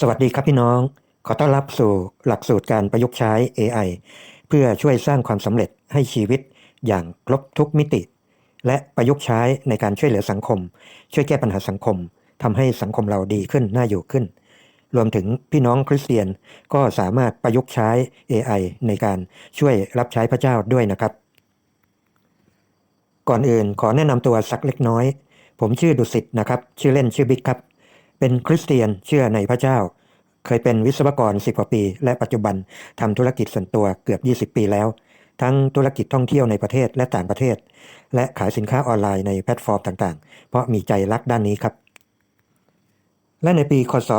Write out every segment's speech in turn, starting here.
สวัสดีครับพี่น้อง ขอต้อนรับสู่หลักสูตรการประยุกต์ใช้ AI เพื่อช่วยสร้างความสำเร็จให้ชีวิตอย่างครบทุกมิติ และประยุกต์ใช้ในการช่วยเหลือสังคม ช่วยแก้ปัญหาสังคมทำให้สังคมเราดีขึ้นน่าอยู่ขึ้น รวมถึงพี่น้องคริสเตียนก็สามารถประยุกต์ใช้ AI ในการช่วยรับใช้พระเจ้าด้วยนะครับ ก่อนอื่นขอแนะนำตัวสักเล็กน้อย ผมชื่อดุสิตนะครับ ชื่อเล่นชื่อบิ๊กครับ เป็นคริสเตียนเชื่อในพระเจ้า เคยเป็นวิศวกร 10 กว่าปี และปัจจุบันทำธุรกิจส่วนตัวเกือบ 20 ปีแล้ว ทั้งธุรกิจท่องเที่ยวในประเทศและต่างประเทศ และขายสินค้าออนไลน์ในแพลตฟอร์มต่างๆ เพราะมีใจรักด้านนี้ครับและในปีคศ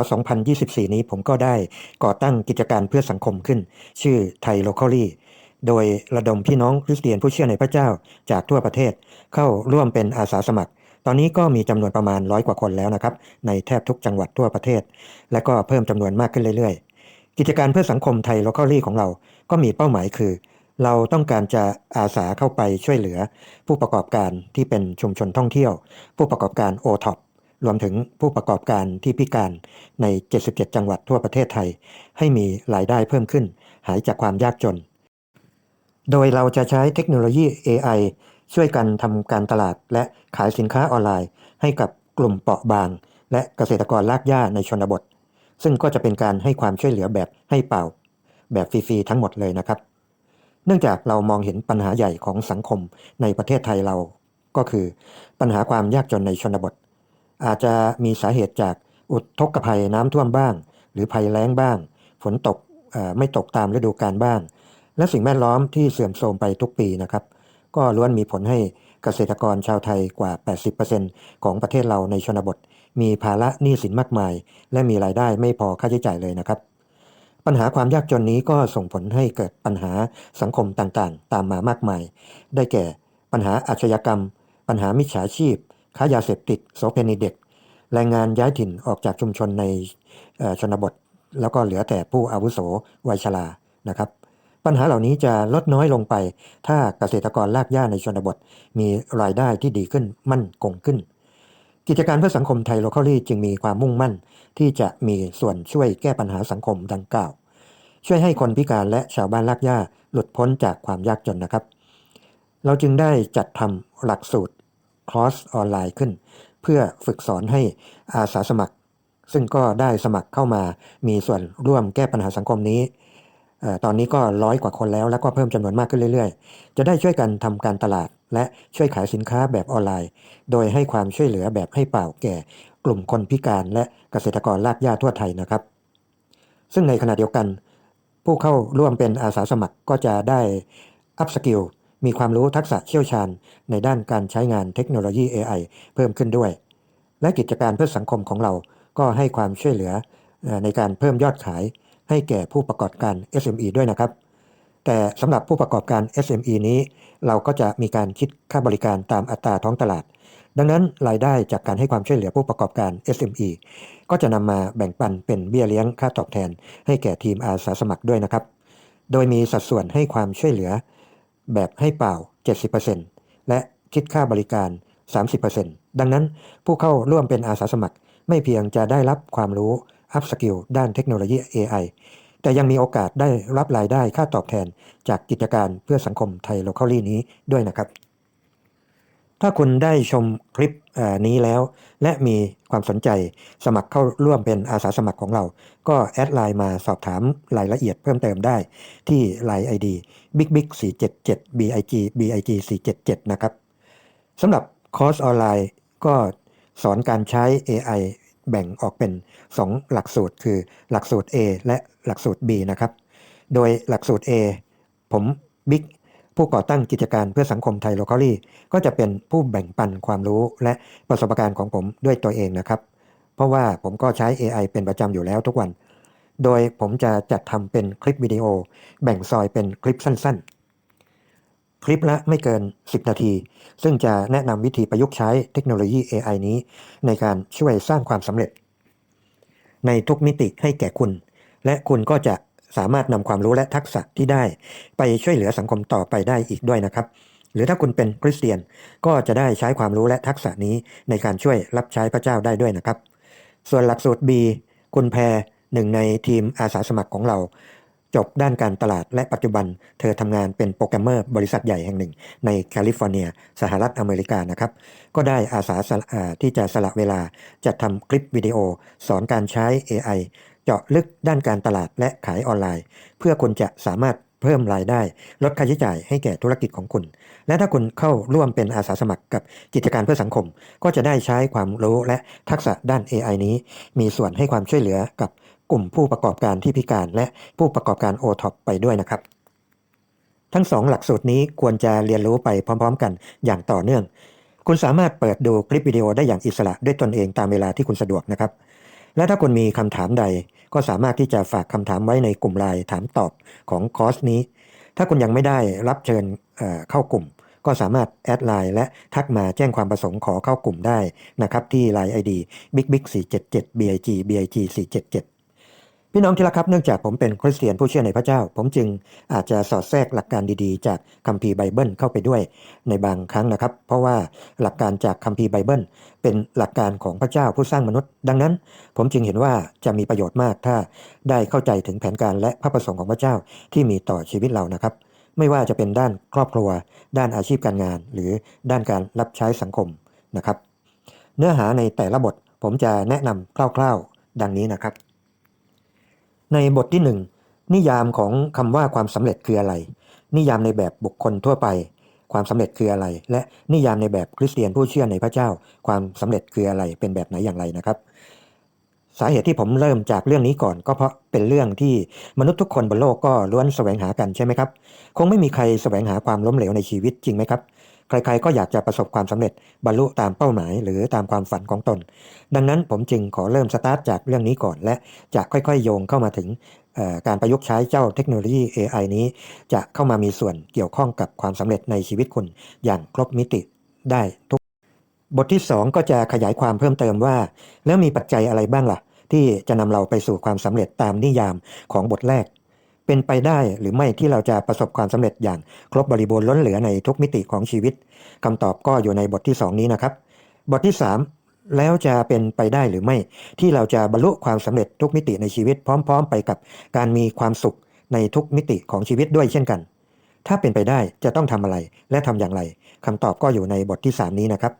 2024 นี้ผมก็ได้ก่อตั้งกิจการเพื่อสังคมขึ้น ชื่อไทยโลคอลี่โดยระดมพี่น้องคริสเตียนผู้เชื่อในพระเจ้าจากทั่วประเทศ เข้าร่วมเป็นอาสาสมัคร ตอนนี้ก็มีจำนวนประมาณร้อยกว่าคนแล้วนะครับในแทบทุกจังหวัดทั่วประเทศ และก็เพิ่มจำนวนมากขึ้นเรื่อยๆ กิจการเพื่อสังคมไทยโลคอลี่ของเรา ก็มีเป้าหมายคือ เราต้องการจะอาสาเข้าไปช่วยเหลือ ผู้ประกอบการที่เป็นชุมชนท่องเที่ยว ผู้ประกอบการโอท็อปรวมถึงผู้ประกอบการที่พิการใน 77 จังหวัดทั่วประเทศไทย ให้มีรายได้เพิ่มขึ้น หายจากความยากจน โดยเราจะใช้เทคโนโลยี AI ช่วยกันทำการตลาดและขายสินค้าออนไลน์ ให้กับกลุ่มเปราะบาง และเกษตรกรลากหญ้าในชนบท ซึ่งก็จะเป็นการให้ความช่วยเหลือแบบให้เปล่า แบบฟรีๆทั้งหมดเลยนะครับ เนื่องจากเรามองเห็นปัญหาใหญ่ของสังคมในประเทศไทยเรา ก็คือปัญหาความยากจนในชนบท อาจจะมีสาเหตุจากอุทกภัยน้ำท่วมบ้าง หรือภัยแล้งบ้าง ฝนตกไม่ตกตามฤดูกาลบ้าง และสิ่งแวดล้อมที่เสื่อมโทรมไปทุกปีนะครับ ก็ล้วนมีผลให้เกษตรกรชาวไทยกว่า 80%ของประเทศเราในชนบท มีภาระหนี้สินมากมาย และมีรายได้ไม่พอค่าใช้จ่ายเลยนะครับ ปัญหาความยากจนนี้ก็ส่งผลให้เกิดปัญหาสังคมต่างๆ ตามมามากมาย ได้แก่ปัญหาอาชญากรรม ปัญหามิจฉาชีพ ค้ายาเสพติดโสเภณีเด็ก แรงงานย้ายถิ่นออกจากชุมชนในชนบท แล้วก็เหลือแต่ผู้อาวุโสวัยชรานะครับ ปัญหาเหล่านี้จะลดน้อยลงไป ถ้าเกษตรกรลากหญ้าในชนบท มีรายได้ที่ดีขึ้นมั่นคงขึ้น กิจการเพื่อสังคมไทยโลคอลี่จึงมีความมุ่งมั่น ที่จะมีส่วนช่วยแก้ปัญหาสังคมดังกล่าว ช่วยให้คนพิการและชาวบ้านลากหญ้าหลุดพ้นจากความยากจนนะครับ เราจึงได้จัดทำหลักสูตรคอร์สออนไลน์ขึ้น เพื่อฝึกสอนให้อาสาสมัคร ซึ่งก็ได้สมัครเข้ามามีส่วนร่วมแก้ปัญหาสังคมนี้ ตอนนี้ก็ร้อยกว่าคนแล้ว แล้วก็เพิ่มจำนวนมากขึ้นเรื่อยๆ จะได้ช่วยกันทำการตลาด และช่วยขายสินค้าแบบออนไลน์ โดยให้ความช่วยเหลือแบบให้เปล่าแก่ กลุ่มคนพิการและเกษตรกรลากหญ้าทั่วไทยนะครับ ซึ่งในขณะเดียวกัน ผู้เข้าร่วมเป็นอาสาสมัครก็จะได้อัพสกิลมีความรู้ทักษะเชี่ยวชาญ ในด้านการใช้งานเทคโนโลยี AI เพิ่มขึ้นด้วย และกิจการเพื่อสังคมของเราก็ให้ความช่วยเหลือในการเพิ่มยอดขาย ให้แก่ผู้ประกอบการ SME ด้วยนะครับ แต่สำหรับผู้ประกอบการ SME นี้ เราก็จะมีการคิดค่าบริการตามอัตราท้องตลาด ดังนั้นรายได้จากการให้ความช่วยเหลือผู้ประกอบการ SME ก็จะนำมาแบ่งปันเป็นเบี้ยเลี้ยงค่าตอบแทน ให้แก่ทีมอาสาสมัครด้วยนะครับ โดยมีสัดส่วนให้ความช่วยเหลือ แบบให้เปล่า 70%และคิดค่าบริการ 30%ดังนั้นผู้เข้าร่วมเป็นอาสาสมัครไม่เพียงจะได้รับความรู้ อัพสกิลด้านเทคโนโลยี AI แต่ยังมีโอกาสได้รับรายได้ค่าตอบแทนจากกิจการเพื่อสังคมไทยโลคอลี่นี้ด้วยนะครับ ถ้าคุณได้ชมคลิปนี้แล้ว และมีความสนใจสมัครเข้าร่วมเป็นอาสาสมัครของเรา ก็แอดไลน์มาสอบถามรายละเอียดเพิ่มเติมได้ที่ Line ID big big 477 big big 477นะครับสำหรับคอร์สออนไลน์ก็สอนการใช้ AI แบ่งออกเป็น 2 หลักสูตรคือหลักสูตร A และหลักสูตร B นะครับ โดยหลักสูตร A ผมบิ๊กผู้ก่อตั้งกิจการเพื่อสังคมไทยโลคอลี่ก็จะเป็นผู้แบ่งปันความรู้และประสบการณ์ของผมด้วยตัวเองนะครับ เพราะว่าผมก็ใช้ AI เป็นประจำอยู่แล้วทุกวัน โดยผมจะจัดทำเป็นคลิปวิดีโอ แบ่งซอยเป็นคลิปสั้น คลิปละไม่เกิน 10 นาที ซึ่งจะแนะนำวิธีประยุกต์ใช้เทคโนโลยี AI นี้ ในการช่วยสร้างความสำเร็จ ในทุกมิติให้แก่คุณ และคุณก็จะสามารถนำความรู้และทักษะที่ได้ ไปช่วยเหลือสังคมต่อไปได้อีกด้วยนะครับ หรือถ้าคุณเป็นคริสเตียนก็จะได้ใช้ความรู้และทักษะนี้ในการช่วยรับใช้พระเจ้าได้ด้วยนะครับ ส่วนหลักสูตร B คุณแพรหนึ่งในทีมอาสาสมัครของเรา จบด้านการตลาดและปัจจุบัน เธอทำงานเป็นโปรแกรมเมอร์บริษัทใหญ่แห่งหนึ่ง ในแคลิฟอร์เนีย สหรัฐอเมริกานะครับ ก็ได้อาสาสที่จะสละเวลาจัดทำคลิปวิดีโอ สอนการใช้ AI เจาะลึกด้านการตลาดและขายออนไลน์ เพื่อคุณจะสามารถเพิ่มรายได้ ลดค่าใช้จ่ายให้แก่ธุรกิจของคุณ และถ้าคุณเข้าร่วมเป็นอาสาสมัครกับกิจการเพื่อสังคม ก็จะได้ใช้ความรู้และทักษะด้าน AI นี้ มีส่วนให้ความช่วยเหลือกับ กลุ่มผู้ประกอบการที่พิการและผู้ประกอบการ o t o p ไปด้วยนะครับ ทั้งสองหลักสูตรนี้ควรจะเรียนรู้ไปพร้อม ๆ กันอย่างต่อเนื่อง คุณสามารถเปิดดูคลิปวิดีโอได้อย่างอิสระด้วยตนเองตามเวลาที่คุณสะดวกนะครับ และถ้าคุณมีคำถามใด ก็สามารถที่จะฝากคำถามไว้ในกลุ่มไลน์ถามตอบของคอร์สนี้ ถ้าคุณยังไม่ได้รับเชิญเเข้ากลุ่มก็สามารถแอดไลน์และทักมาแจ้งความประสงค์ขอเข้ากลุ่มได้นะครับที่ Line ID big big 477 big big 477 พี่น้องที่รักครับเนื่องจากผมเป็นคริสเตียนผู้เชื่อในพระเจ้า ผมจึงอาจจะสอดแทรกหลักการดีๆ จากคัมภีร์ไบเบิลเข้าไปด้วยในบางครั้งนะครับ เพราะว่าหลักการจากคัมภีร์ไบเบิล เป็นหลักการของพระเจ้าผู้สร้างมนุษย์ ดังนั้น ผมจึงเห็นว่าจะมีประโยชน์มากถ้าได้เข้าใจถึงแผนการและพระประสงค์ของพระเจ้าที่มีต่อชีวิตเรานะครับ ไม่ว่าจะเป็นด้านครอบครัว ด้านอาชีพการงาน หรือด้านการรับใช้สังคมนะครับ เนื้อหาในแต่ละบทผมจะแนะนำคร่าว ๆ ดังนี้นะครับ ในบทที่หนึ่งนิยามของคำว่าความสำเร็จคืออะไร นิยามในแบบบุคคลทั่วไป ความสำเร็จคืออะไร และนิยามในแบบคริสเตียนผู้เชื่อในพระเจ้า ความสำเร็จคืออะไรเป็นแบบไหนอย่างไรนะครับ สาเหตุที่ผมเริ่มจากเรื่องนี้ก่อน ก็เพราะเป็นเรื่องที่มนุษย์ทุกคนบนโลกก็ล้วนแสวงหากันใช่ไหมครับ คงไม่มีใครแสวงหาความล้มเหลวในชีวิตจริงไหมครับ ใครๆก็อยากจะประสบความสำเร็จบรรลุตามเป้าหมายหรือตามความฝันของตน ดังนั้นผมจึงขอเริ่มสตาร์ทจากเรื่องนี้ก่อน และจะค่อยๆ โยงเข้ามาถึงการประยุกต์ใช้เจ้าเทคโนโลยี AI นี้ จะเข้ามามีส่วนเกี่ยวข้องกับความสำเร็จในชีวิตคุณอย่างครบมิติได้ทุก บทที่ 2 ก็จะขยายความเพิ่มเติมว่า แล้วมีปัจจัยอะไรบ้างล่ะ ที่จะนำเราไปสู่ความสำเร็จตามนิยามของบทแรก เป็นไปได้หรือไม่ที่เราจะประสบความสำเร็จอย่างครบบริบูรณ์ล้นเหลือในทุกมิติของชีวิตคำตอบก็อยู่ในบทที่ 2 นี้นะครับ บทที่ 3 แล้วจะเป็นไปได้หรือไม่ ที่เราจะบรรลุความสำเร็จทุกมิติในชีวิตพร้อม ๆ ไปกับการมีความสุขในทุกมิติของชีวิตด้วยเช่นกัน ถ้าเป็นไปได้จะต้องทำอะไรและทำอย่างไรคำตอบก็อยู่ในบทที่ 3 นี้นะครับ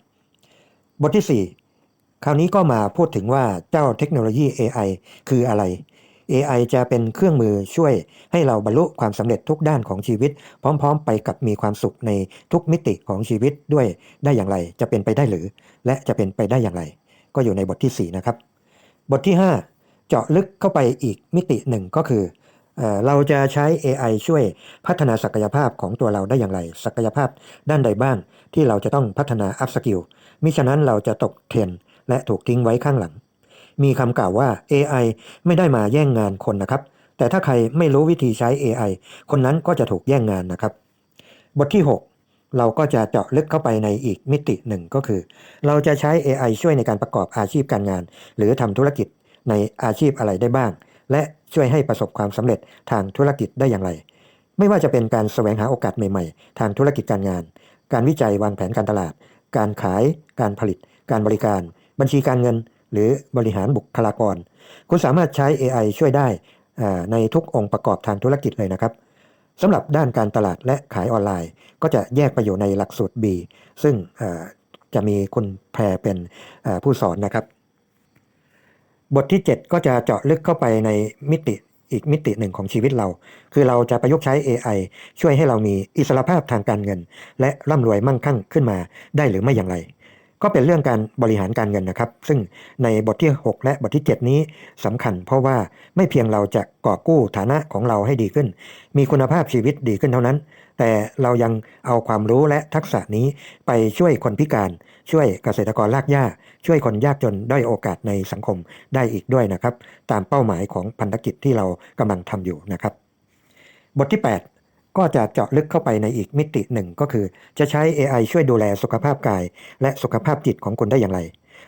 บทที่ 4 คราวนี้ก็มาพูดถึงว่าเจ้าเทคโนโลยี AI คืออะไร AI จะเป็นเครื่องมือช่วยให้เราบรรลุความสำเร็จทุกด้านของชีวิต พร้อม ๆ ไปกับมีความสุขในทุกมิติของชีวิตด้วยได้อย่างไรจะเป็นไปได้หรือ และจะเป็นไปได้อย่างไร ก็อยู่ในบทที่ 4 นะครับ บทที่ 5 เจาะลึกเข้าไปอีกมิติหนึ่งก็คือเราจะใช้ AI ช่วยพัฒนาศักยภาพของตัวเราได้อย่างไร ศักยภาพด้านใดบ้างที่เราจะต้องพัฒนาอัพสกิลมิฉะนั้นเราจะตกเทรนและถูกทิ้งไว้ข้างหลัง มีคำกล่าวว่า AI ไม่ได้มาแย่งงานคนนะครับ แต่ถ้าใครไม่รู้วิธีใช้ AI คนนั้นก็จะถูกแย่งงานนะครับ บทที่ 6 เราก็จะเจาะลึกเข้าไปในอีกมิติหนึ่งก็คือ เราจะใช้ AI ช่วยในการประกอบอาชีพการงาน หรือทำธุรกิจในอาชีพอะไรได้บ้าง และช่วยให้ประสบความสำเร็จทางธุรกิจได้อย่างไร ไม่ว่าจะเป็นการแสวงหาโอกาสใหม่ๆ ทางธุรกิจการงาน การวิจัยวางแผนการตลาด การขาย การผลิต การบริการ บัญชีการเงิน หรือบริหารบุคลากร คุณสามารถใช้ AI ช่วยได้ในทุกองค์ประกอบทางธุรกิจเลยนะครับสำหรับด้านการตลาดและขายออนไลน์ ก็จะแยกไปอยู่ในหลักสูตร B ซึ่งจะมีคุณแพรเป็นผู้สอนนะครับ บทที่ 7 ก็จะเจาะลึกเข้าไปในมิติอีกมิติหนึ่งของชีวิตเรา คือเราจะประยุกต์ใช้ AI ช่วยให้เรามีอิสรภาพทางการเงิน และร่ำรวยมั่งคั่งขึ้นมาได้หรือไม่อย่างไร ก็เป็นเรื่องการบริหารการเงินนะครับ ซึ่งในบทที่ 6 และบทที่ 7 นี้สำคัญ เพราะว่าไม่เพียงเราจะก่อกู้ฐานะของเราให้ดีขึ้น มีคุณภาพชีวิตดีขึ้นเท่านั้น แต่เรายังเอาความรู้และทักษะนี้ไปช่วยคนพิการ ช่วยเกษตรกรลากหญ้า ช่วยคนยากจนด้อยโอกาสในสังคมได้อีกด้วยนะครับ ตามเป้าหมายของพันธกิจที่เรากำลังทำอยู่นะครับ บทที่ 8 ก็จะเจาะลึกเข้าไปในอีกมิติหนึ่งก็คือ จะใช้ AI ช่วยดูแลสุขภาพกาย และสุขภาพจิตของคุณได้อย่างไร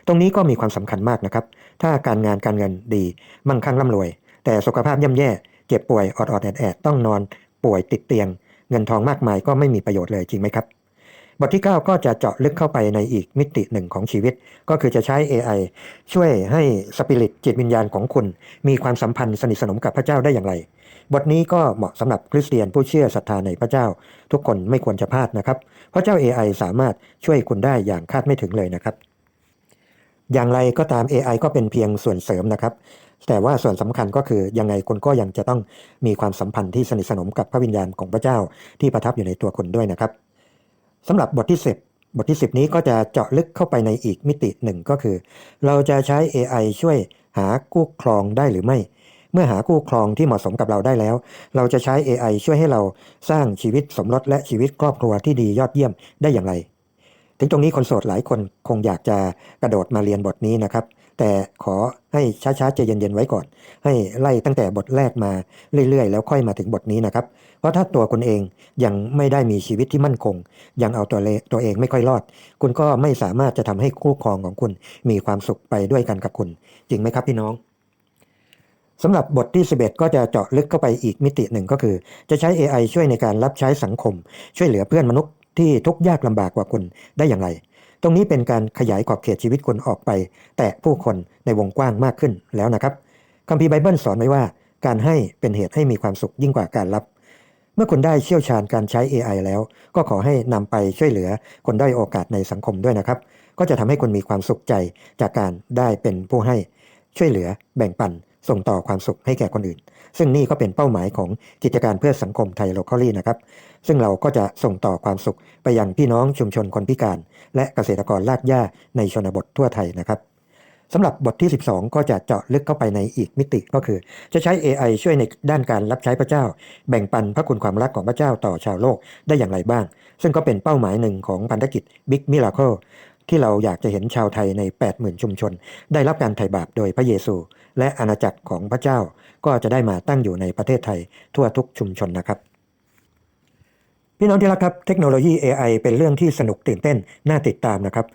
ตรงนี้ก็มีความสำคัญมากนะครับ ถ้าการงานการเงินดี มั่งคั่งร่ำรวย แต่สุขภาพย่ำแย่ เจ็บป่วยออดอดแอดแอดต้องนอน ป่วยติดเตียง เงินทองมากมายก็ไม่มีประโยชน์เลยจริงไหมครับ บทที่ 9 ก็จะเจาะลึกเข้าไปในอีกมิติหนึ่งของชีวิต ก็คือจะใช้ AI ช่วยให้สปิริตจิตวิญญาณของคุณ มีความสัมพันธ์สนิทสนมกับพระเจ้าได้อย่างไร บทนี้ก็เหมาะสำหรับคริสเตียนผู้เชื่อศรัทธาในพระเจ้า ทุกคนไม่ควรจะพลาดนะครับเพราะเจ้า AI สามารถช่วยคุณได้อย่างคาดไม่ถึงเลยนะครับ อย่างไรก็ตาม AI ก็เป็นเพียงส่วนเสริมนะครับ แต่ว่าส่วนสำคัญก็คือยังไงคุณก็ยังจะต้องมีความสัมพันธ์ที่สนิทสนมกับพระวิญญาณของพระเจ้าที่ประทับอยู่ในตัวคุณด้วยนะครับสำหรับบทที่ 10บทที่ 10 นี้ก็จะเจาะลึกเข้าไปในอีกมิติหนึ่งก็คือ เราจะใช้ AI ช่วยหาคู่ครองได้หรือไม่ มื่อหาคู่ครองที่เหมาะสมกับเราได้แล้ว เราจะใช้ AI ช่วยให้เราสร้างชีวิตสมรสและชีวิตครอบครัวที่ดียอดเยี่ยมได้อย่างไร ถึงตรงนี้คนโสดหลายคนคงอยากจะกระโดดมาเรียนบทนี้นะครับ แต่ขอให้ช้าๆใจเย็นๆไว้ก่อน ให้ไล่ตั้งแต่บทแรกมาเรื่อยๆ แล้วค่อยมาถึงบทนี้นะครับ เพราะถ้าตัวคุณเองยังไม่ได้มีชีวิตที่มั่นคง ยังเอาตัวเลตัวเองไม่ค่อยรอด คุณก็ไม่สามารถจะทำให้คู่ครองของคุณมีความสุขไปด้วยกันกับคุณ จริงไหมครับพี่น้อง สำหรับบทที่ 11 ก็จะเจาะลึกเข้าไปอีกมิติหนึ่งก็คือ จะใช้ AI ช่วยในการรับใช้สังคม ช่วยเหลือเพื่อนมนุษย์ที่ทุกข์ยากลำบากกว่าคุณได้อย่างไร ตรงนี้เป็นการขยายขอบเขตชีวิตคุณออกไป แต่ผู้คนในวงกว้างมากขึ้นแล้วนะครับคัมภีร์ไบเบิลสอนไว้ว่า การให้เป็นเหตุให้มีความสุขยิ่งกว่าการรับ เมื่อคุณได้เชี่ยวชาญการใช้ AI แล้ว ก็ขอให้นำไปช่วยเหลือคนได้โอกาสในสังคมด้วยนะครับ ก็จะทำให้คุณมีความสุขใจจากการได้เป็นผู้ให้ช่วยเหลือแบ่งปัน ส่งต่อความสุขให้แก่คนอื่น ซึ่งนี่ก็เป็นเป้าหมายของกิจการเพื่อสังคมไทยโลคอลี่นะครับ ซึ่งเราก็จะส่งต่อความสุขไปยังพี่น้องชุมชนคนพิการ และเกษตรกรลากหญ้าในชนบททั่วไทยนะครับสำหรับบทที่ 12 ก็จะเจาะลึกเข้าไปในอีกมิติก็คือ จะใช้ AI ช่วยในด้านการรับใช้พระเจ้า แบ่งปันพระคุณความรักของพระเจ้าต่อชาวโลกได้อย่างไรบ้าง ซึ่งก็เป็นเป้าหมายหนึ่งของพันธกิจ Big Miracle ที่เราอยากจะเห็นชาวไทยใน 80,000 ชุมชน ได้รับการไถ่บาปโดยพระเยซู และอาณาจักรของพระเจ้าก็จะได้มาตั้งอยู่ในประเทศไทยทั่วทุกชุมชนนะครับ พี่น้องที่รักครับเทคโนโลยี AI เป็นเรื่องที่สนุกตื่นเต้นน่าติดตามนะครับ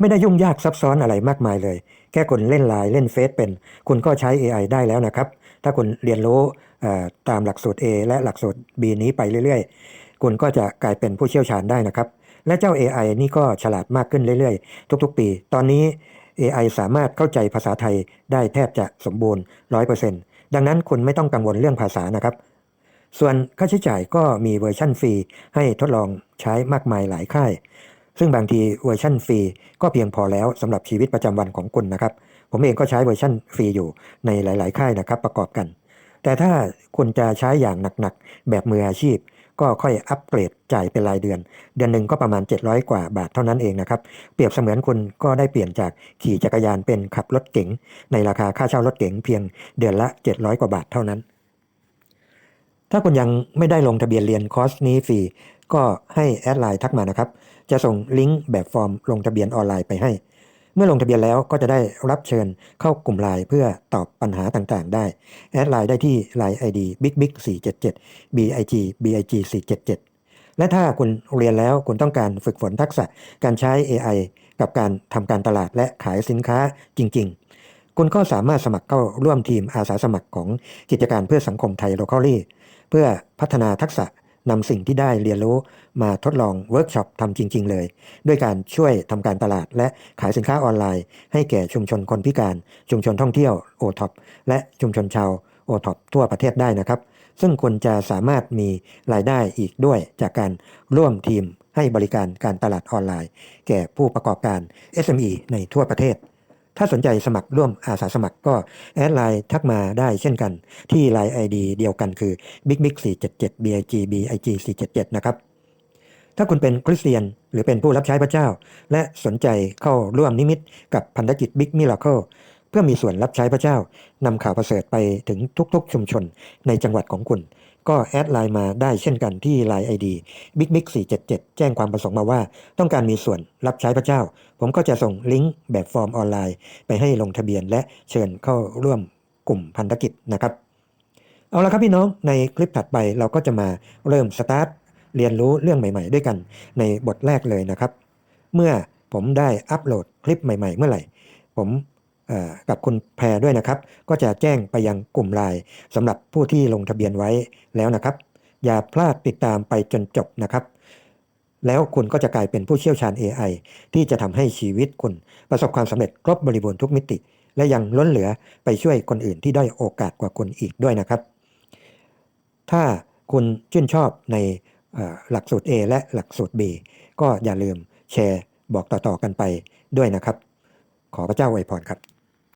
ไม่ได้ยุ่งยากซับซ้อนอะไรมากมายเลย แค่คุณเล่นไลน์เล่นเฟซเป็น คุณก็ใช้ AI ได้แล้วนะครับ ถ้าคุณเรียนรู้ตามหลักสูตร A และหลักสูตร B นี้ไปเรื่อยๆ คุณก็จะกลายเป็นผู้เชี่ยวชาญได้นะครับ และเจ้า AI นี่ก็ฉลาดมากขึ้นเรื่อยๆ ทุกๆ ปี ตอนนี้ AI สามารถเข้าใจภาษาไทยได้แทบจะสมบูรณ์ 100%ดังนั้นคุณไม่ต้องกังวลเรื่องภาษานะครับ ส่วนค่าใช้จ่ายก็มีเวอร์ชั่นฟรีให้ทดลองใช้มากมายหลายค่าย ซึ่งบางทีเวอร์ชั่นฟรีก็เพียงพอแล้วสำหรับชีวิตประจำวันของคุณนะครับ ผมเองก็ใช้เวอร์ชั่นฟรีอยู่ในหลาย ๆ ค่ายนะครับประกอบกัน แต่ถ้าคุณจะใช้อย่างหนักๆแบบมืออาชีพ ก็ค่อยอัปเกรดจ่ายเป็นรายเดือน เดือนหนึ่งก็ประมาณ 700 กว่าบาทเท่านั้นเองนะครับเปรียบเสมือนคุณก็ได้เปลี่ยนจากขี่จักรยานเป็นขับรถเก๋งในราคาค่าเช่ารถเก๋งเพียงเดือนละ 700 กว่าบาทเท่านั้น ถ้าคุณยังไม่ได้ลงทะเบียนเรียนคอร์สนี้ฟรีก็ให้แอดไลน์ทักมานะครับจะส่งลิงก์แบบฟอร์มลงทะเบียนออนไลน์ไปให้ มื่อลงทะเบียนแล้วก็จะได้รับเชิญเข้ากลุ่มไลน์เพื่อตอบปัญหาต่างๆ ได้ แอดไลน์ได้ที่ Line ID Big Big 477 BIG BIG 477 และถ้าคุณเรียนแล้วคุณต้องการฝึกฝนทักษะการใช้ AI กับการทำการตลาดและขายสินค้าจริง ๆคุณก็สามารถสมัครเข้าร่วมทีมอาสาสมัครของกิจการเพื่อสังคมไทยโลคอลี่เพื่อพัฒนาทักษะ นำสิ่งที่ได้เรียนรู้มาทดลองเวิร์กช็อปทำจริง ๆ เลย ด้วยการช่วยทำการตลาด และขายสินค้าออนไลน์ ให้แก่ชุมชนคนพิการ ชุมชนท่องเที่ยวโอท็อปและชุมชนชาวโอท็อปทั่วประเทศได้นะครับ ซึ่งคุณจะสามารถมีรายได้อีกด้วยจากการร่วมทีมให้บริการการตลาดออนไลน์ แก่ผู้ประกอบการ SME ในทั่วประเทศ ถ้าสนใจสมัครร่วมอาสาสมัครก็แอดไลน์ทักมาได้เช่นกัน ที่ Line ID เดียวกันคือ Big Big 477 BIG BIG 477นะครับถ้าคุณเป็นคริสเตียนหรือเป็นผู้รับใช้พระเจ้า และสนใจเข้าร่วมนิมิตกับพันธกิจ Big Miracle เพื่อมีส่วนรับใช้พระเจ้านำข่าวประเสริฐไปถึงทุกๆชุมชนในจังหวัดของคุณ ก็แอดไลน์มาได้เช่นกันที่ Line ID Big Big 477 แจ้งความประสงค์มาว่า ต้องการมีส่วนรับใช้พระเจ้า ผมก็จะส่งลิงก์แบบฟอร์มออนไลน์ ไปให้ลงทะเบียนและเชิญเข้าร่วมกลุ่มพันธกิจนะครับ เอาละครับพี่น้องในคลิปถัดไปเราก็จะมาเริ่มสตาร์ทเรียนรู้เรื่องใหม่ ๆ ด้วยกันในบทแรกเลยนะครับ เมื่อผมได้อัปโหลดคลิปใหม่ ๆ เมื่อไหร่ ผม กับคุณแพรด้วยนะครับ ก็จะแจ้งไปยังกลุ่มไลน์สำหรับผู้ที่ลงทะเบียนไว้แล้วนะครับ อย่าพลาดติดตามไปจนจบนะครับ แล้วคุณก็จะกลายเป็นผู้เชี่ยวชาญ AI ที่จะทำให้ชีวิตคุณประสบความสำเร็จครบบริบูรณ์ทุกมิติ และยังล้นเหลือไปช่วยคนอื่นที่ด้อยโอกาสกว่าคุณอีกด้วยนะครับ ถ้าคุณชื่นชอบในหลักสูตร A และหลักสูตร B ก็อย่าลืมแชร์บอกต่อๆกันไปด้วยนะครับ ขอพระเจ้าอวยพรครับ